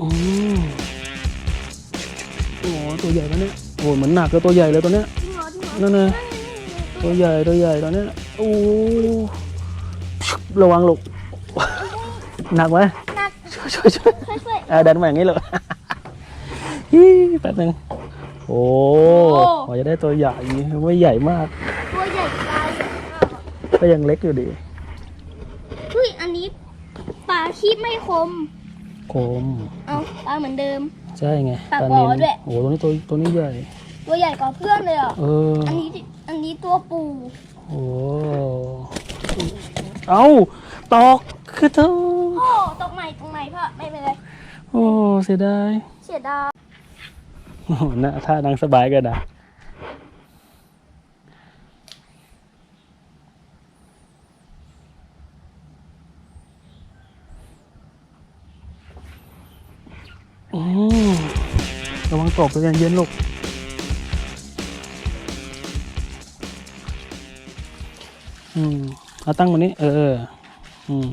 อืมโอ้โหตัวใหญ่แล้วเนี่ยโอ้โหเหมือนหนักเลยตัวใหญ่เลยตัวเนี้ยจริงเหรอจริงเหรอนั่นไงตัวใหญ่ตัวใหญ่ตัวเนี้ยโอ้โหระวังลูกหนักไหมหนักช่วยช่วยช่วยช่วยช่วยเออดันมาอย่างนี้เลยฮิแป๊บนึงโอ้พอจะได้ตัวใหญ่ไม่ใหญ่มาก ตัวใหญ่ปลาใหญ่มากอะก็ยังเล็กอยู่ดีเฮ้ยอันนี้ปลาคีบไม่คม โคมเอาปลาเหมือนเดิม ใช่ไงปากลบอนิลด้วย โอ้โหตัวนี้ตัวตัวนี้ใหญ่ ตัวใหญ่กว่าเพื่อนเลยอะเออ อันนี้ดิอันนี้ตัวปูโอ้เอาตอกคือเธอโอ้ตกใหม่ตรงไหนพ่อไม่เป็นไรโอ้เสียดายเสียดายโอ้โหน่าท่านั่งสบายกันนะ อืมระวังตกไปกันเย็นลูก อืมเอาตั้งมานี้ เออ อืม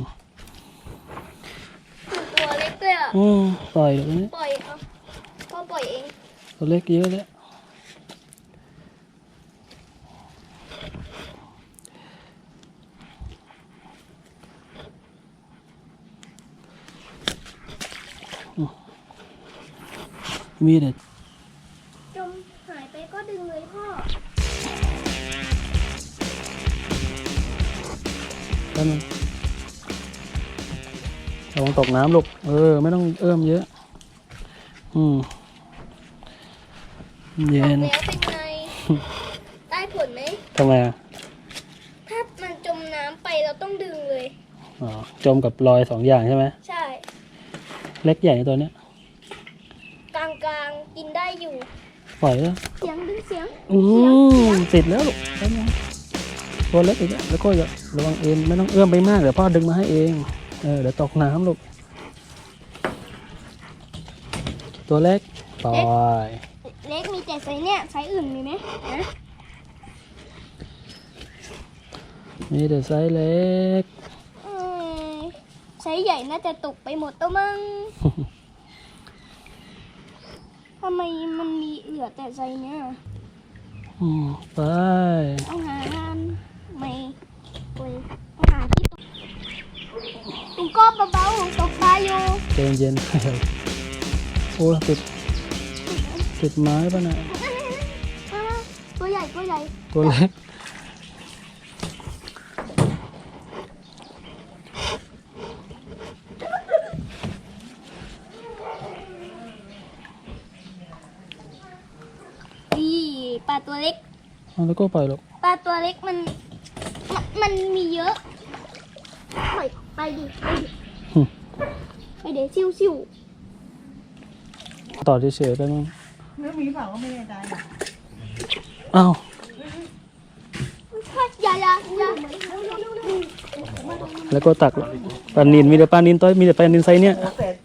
ตัวเล็กด้วยอะอืมปล่อยเดี๋ยวนี้ปล่อยเอาพ่อปล่อยเอง ตัวเล็กเยอะแล้ว มีเด็ดจมหายไปก็ดึงเลยพ่อแล้วมันระวังตกน้ำลูก เออ ไม่ต้องเอื้อมเยอะ อืม เย็น แล้วเป็นไง ได้ผลไหม ทำไมอะ ถ้ามันจมน้ำไปเราต้องดึงเลย อ๋อ จมกับรอยสองอย่างใช่ไหม ใช่ เล็กใหญ่ตัวเนี้ยกลาง กลางๆกินได้อยู่ ปล่อยแล้วเสียงดึงเสียง อืมติดแล้วลูกแป๊บนึงตัวเล็กอีกแล้วแล้วก็อย่าระวังเอ็นไม่ต้องเอื้อมไปมากเดี๋ยวพ่อดึงมาให้เองเออเดี๋ยวตกน้ำลูกตัวเล็กปล่อยเล็กมีแต่ไซส์เนี่ยไซส์อื่นมีไหมนะมีแต่ไซส์เล็ก เอ้ยไซส์ใหญ่น่าจะตกไปหมดตัวมั้ง ทำไมมันมีเหลือแต่ไซส์เนี่ยอืมไปเอาหางานไม่โอ้ยเอาหาที่ตกลุงก็เบาๆตกปลาอยู่เย็นเย็นๆโอ้ยติดติดไม้ป่ะนะอ่าตัวใหญ่ตัวใหญ่ตัวเล็ก อี ปลาตัวเล็กเอาแล้วก็ปล่อยลูกปลาตัวเล็กมัน มันมันมีเยอะปล่อยไปดิไปดิหึไปเดี๋ยวซิวซิวต่อเฉยๆไปมั้งไม่มีเปล่าก็ไม่แน่ใจอ้าวอย่าอย่าอย่าแล้วก็ตักปลานินมีแต่ปลานินต้อยมีแต่ปลานินไซส์เนี้ยเสร็จ